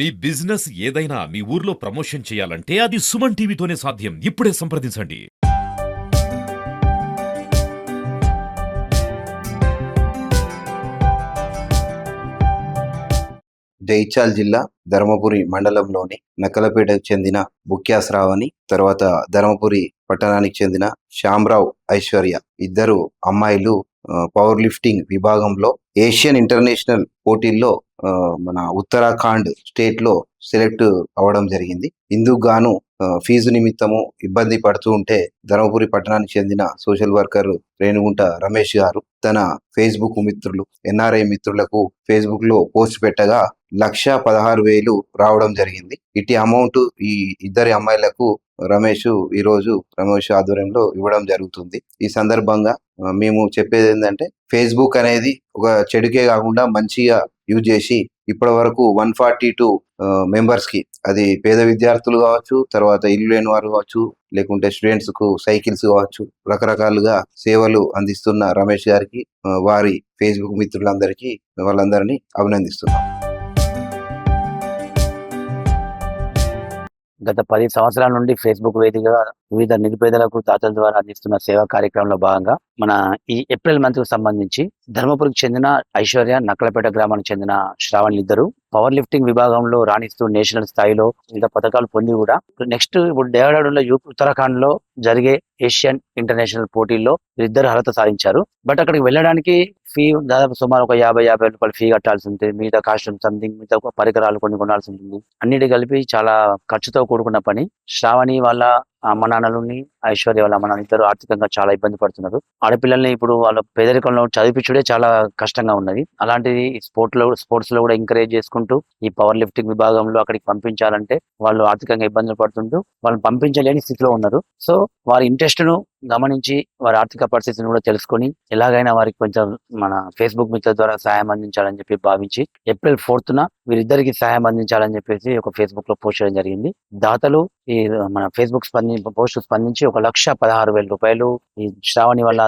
మీ business ఏదైనా మీ ఊర్లో promotion చేయాలంటే అది సుమన్ టీవీతోనే సాధ్యం. ఇప్పుడే సంప్రదించండి. జైచాల్ జిల్లా ధర్మపురి మండలంలోని నక్కలపేటకు చెందిన బుక్యా శ్రావణి తర్వాత ధర్మపురి పట్టణానికి చెందిన శ్యామరావు ఐశ్వర్య. ఇద్దరు అమ్మాయిలు పవర్ లిఫ్టింగ్ విభాగంలో ఏషియన్ ఇంటర్నేషనల్ పోటీల్లో ఆ, మన ఉత్తరాఖండ్ స్టేట్లో సెలెక్ట్ అవ్వడం జరిగింది. ఇందుకు గాను ఫీజు నిమిత్తము ఇబ్బంది పడుతూ ఉంటే ధర్మపురి పట్టణానికి చెందిన సోషల్ వర్కర్ రేణుగుంట రమేష్ గారు తన ఫేస్బుక్ మిత్రులు ఎన్ఆర్ఐ మిత్రులకు ఫేస్బుక్లో పోస్ట్ పెట్టగా లక్ష పదహారు వేలు రావడం జరిగింది. ఇటు అమౌంట్ ఈ ఇద్దరి అమ్మాయిలకు రమేష్ ఈ రోజు రమేష్ ఆధ్వర్యంలో ఇవ్వడం జరుగుతుంది. ఈ సందర్భంగా మేము చెప్పేది ఏంటంటే ఫేస్బుక్ అనేది ఒక చెడుకే కాకుండా మంచిగా యూజ్ చేసి ఇప్పటి వరకు వన్ ఫార్టీ టూ మెంబర్స్కి అది పేద విద్యార్థులు కావచ్చు తర్వాత ఇల్లు లేని వారు కావచ్చు లేకుంటే స్టూడెంట్స్కు సైకిల్స్ కావచ్చు రకరకాలుగా సేవలు అందిస్తున్న రమేష్ గారికి వారి ఫేస్బుక్ మిత్రులందరికీ వాళ్ళందరినీ అభినందిస్తున్నాం. గత పది సంవత్సరాల నుండి ఫేస్బుక్ వేదికగా వివిధ నిరుపేదలకు దాతల ద్వారా అందిస్తున్న సేవా కార్యక్రమంలో భాగంగా మన ఈ ఏప్రిల్ మంత్కు సంబంధించి ధర్మపురికి చెందిన ఐశ్వర్య నక్కలపేట గ్రామానికి చెందిన శ్రావణ్ ఇద్దరు. పవర్ లిఫ్టింగ్ విభాగంలో రాణిస్తూ నేషనల్ స్థాయిలో వివిధ పథకాలు పొంది కూడా నెక్స్ట్ ఇప్పుడు డేహ్రాడూన్లో యూపీ ఉత్తరాఖండ్లో జరిగే ఏషియన్ ఇంటర్నేషనల్ పోటీల్లో ఇద్దరు అర్హత సాధించారు. బట్ అక్కడికి వెళ్ళడానికి ఫీ దాదాపు సుమారు ఒక యాభై యాభై రూపాయలు ఫీ కట్టాల్సి ఉంటుంది. మిగతా కాస్ట్యూమ్ సంథింగ్ మిగతా పరికరాలు కొన్ని కొనాల్సి ఉంటుంది. అన్నిటి కలిపి చాలా ఖర్చుతో కూడుకున్న పని. శ్రావణి వాళ్ళ అమ్మ నాన్నలని ఐశ్వర్య వాళ్ళ అమ్మ నాన్న ఇద్దరు ఆర్థికంగా చాలా ఇబ్బంది పడుతున్నారు. ఆడపిల్లల్ని ఇప్పుడు వాళ్ళ పేదరికంలో చదివించడే చాలా కష్టంగా ఉన్నది. అలాంటిది స్పోర్ట్లో స్పోర్ట్స్లో కూడా ఎంకరేజ్ చేసుకుంటూ ఈ పవర్ లిఫ్టింగ్ విభాగంలో అక్కడికి పంపించాలంటే వాళ్ళు ఆర్థికంగా ఇబ్బందులు పడుతుంటూ వాళ్ళని పంపించలేని స్థితిలో ఉన్నారు. సో వారి ఇంట్రెస్ట్ను గమనించి వారి ఆర్థిక పరిస్థితిని కూడా తెలుసుకొని ఎలాగైనా వారికి కొంచెం మన ఫేస్బుక్ మిత్రుల ద్వారా సహాయం అందించాలని చెప్పి భావించి ఏప్రిల్ ఫోర్త్ న వీరిద్దరికి సహాయం అందించాలని చెప్పేసి ఒక ఫేస్బుక్లో పోస్ట్ చేయడం జరిగింది. దాతలు ఈ మన ఫేస్బుక్ స్పంది పోస్ట్ స్పందించి ఒక లక్ష పదహారు వేల రూపాయలు ఈ శ్రావణి వల్ల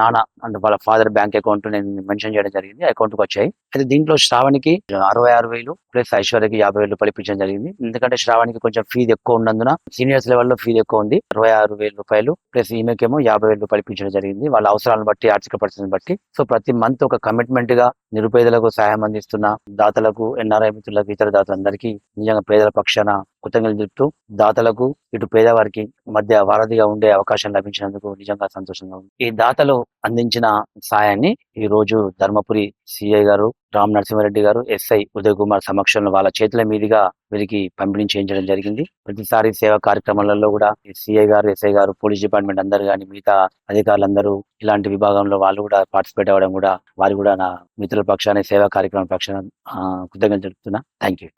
నాన్న అంటే వాళ్ళ ఫాదర్ బ్యాంక్ అకౌంట్ నేను మెన్షన్ చేయడం జరిగింది అకౌంట్కి వచ్చాయి. అయితే దీంట్లో శ్రావణికి అరవై ఆరు వేలు ప్లస్ ఐశ్వర్యకి యాభై వేలు పడిపించడం జరిగింది. ఎందుకంటే శ్రావణికి కొంచెం ఫీజు ఎక్కువ ఉన్నందున సీనియర్స్ లెవెల్లో ఫీజు ఎక్కువ ఉంది. అరవై ఆరు వేల రూపాయలు ప్లస్ ఈమెకేమో యాభై వేలు పడిపించడం జరిగింది. వాళ్ళ అవసరాలను బట్టి ఆర్థిక పరిస్థితిని బట్టి. సో ప్రతి మంత్ ఒక కమిట్మెంట్గా నిరుపేదలకు సహాయం అందిస్తున్న దాతలకు ఎన్ఆర్ఐ మిత్రులకు ఇతర దాతలందరికీ నిజంగా పేదల పక్షాన కృతజ్ఞతలు చెప్తూ దాతలకు ఇటు పేదవారికి మధ్య వారధిగా ఉండే అవకాశం లభించినందుకు నిజంగా సంతోషంగా ఉంది. ఈ దాతలు అందించిన సాయాన్ని ఈ రోజు ధర్మపురి సిఐ గారు రామ్ నరసింహారెడ్డి గారు ఎస్ఐ ఉదయ్ కుమార్ సమక్షంలో వాళ్ళ చేతుల మీదుగా వీరికి పంపిణీ చేయించడం జరిగింది. ప్రతిసారి సేవా కార్యక్రమాలలో కూడా సిఐ గారు ఎస్ఐ గారు పోలీస్ డిపార్ట్మెంట్ అందరు కానీ మిగతా అధికారులందరూ ఇలాంటి విభాగంలో వాళ్ళు కూడా పార్టిసిపేట్ అవ్వడం కూడా వారు కూడా నా మిత్రుల పక్షాన్ని సేవా కార్యక్రమం పక్షాన కృతజ్ఞతలు చెప్తున్నా థ్యాంక్ యూ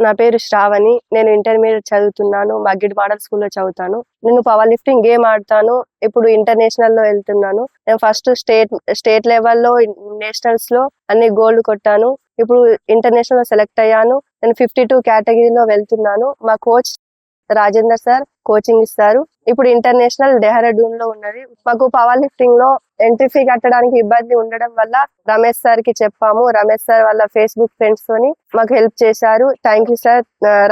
నా పేరు శ్రావణి. నేను ఇంటర్మీడియట్ చదువుతున్నాను. మగ్గిడ్ మోడల్ స్కూల్లో చదువుతాను. నేను పవర్ లిఫ్టింగ్ గేమ్ ఆడతాను. ఇప్పుడు ఇంటర్నేషనల్లో వెళ్తున్నాను. నేను ఫస్ట్ స్టేట్ స్టేట్ లెవెల్లో నేషనల్స్లో అన్ని గోల్డ్ కొట్టాను. ఇప్పుడు ఇంటర్నేషనల్లో సెలెక్ట్ అయ్యాను. నేను ఫిఫ్టీ టూ కేటగిరీలో వెళ్తున్నాను. మా కోచ్ రాజేందర్ సార్ కోచింగ్ ఇస్తారు. ఇప్పుడు ఇంటర్నేషనల్ డెహ్రాడూన్లో ఉన్నది. మాకు పవర్ లిఫ్టింగ్లో ఎంట్రీ ఫీ కట్టడానికి ఇబ్బంది ఉండడం వల్ల రమేష్ సార్కి చెప్పాము. రమేష్ సార్ వాళ్ళ ఫేస్బుక్ ఫ్రెండ్స్ తోని మాకు హెల్ప్ చేశారు. Thank you sir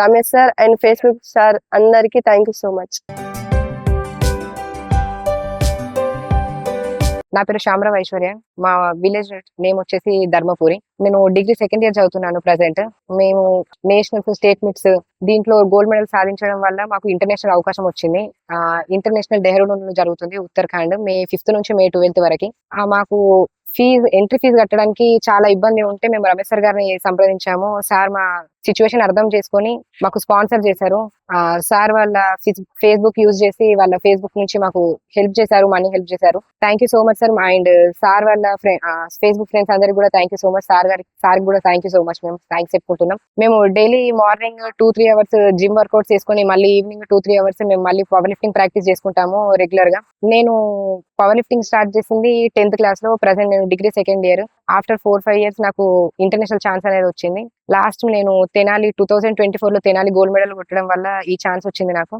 Ramesh sir and Facebook sir అందరికి థ్యాంక్ యూ సో మచ్ నా పేరు శ్యామరావు ఐశ్వర్య. మా విలేజ్ నేమ్ వచ్చేసి ధర్మపురి. నేను డిగ్రీ సెకండ్ ఇయర్ చదువుతున్నాను ప్రజెంట్ మేము నేషనల్స్ స్టేట్ మిట్స్ దీంట్లో గోల్డ్ మెడల్ సాధించడం వల్ల మాకు ఇంటర్నేషనల్ అవకాశం వచ్చింది. ఇంటర్నేషనల్ డెహ్రాడూన్ జరుగుతుంది ఉత్తరాఖండ్ మే ఫిఫ్త్ నుంచి మే ట్వెల్త్ వరకు. మాకు ఫీజు ఎంట్రీ ఫీజు కట్టడానికి చాలా ఇబ్బంది ఉంటే మేము రమేష్ సార్ గారిని సంప్రదించాము. సార్ మా సిచ్యువేషన్ అర్థం చేసుకొని మాకు స్పాన్సర్ చేశారు. సార్ వాళ్ళ ఫేస్బుక్ యూజ్ చేసి వాళ్ళ ఫేస్బుక్ నుంచి మాకు హెల్ప్ చేశారు మనీ హెల్ప్ చేశారు. Thank you so much sir and sir వాళ్ళ ఫేస్బుక్ ఫ్రెండ్స్ అందరికి కూడా thank you so much sir గారికి సార్ కూడా థ్యాంక్ యూ సో మచ్ మేము థ్యాంక్స్ చెప్పుకుంటున్నాం. మేము daily morning two three hours gym workouts చేసుకొని మళ్ళీ ఈవినింగ్ టూ త్రీ అవర్స్ మేము మళ్ళీ పవర్ లిఫ్టింగ్ ప్రాక్టీస్ చేసుకుంటాము రెగ్యులర్గా. నేను పవర్ లిఫ్టింగ్ స్టార్ట్ చేసింది టెన్త్ క్లాస్లో present degree second year. After four five years నాకు ఇంటర్నేషనల్ ఛాన్స్ అనేది వచ్చింది. లాస్ట్ నేను తెనాలి టూ థౌసండ్ ట్వంటీ ఫోర్లో తెనాలి గోల్డ్ మెడల్ కొట్టడం వల్ల ఈ ఛాన్స్ వచ్చింది నాకు.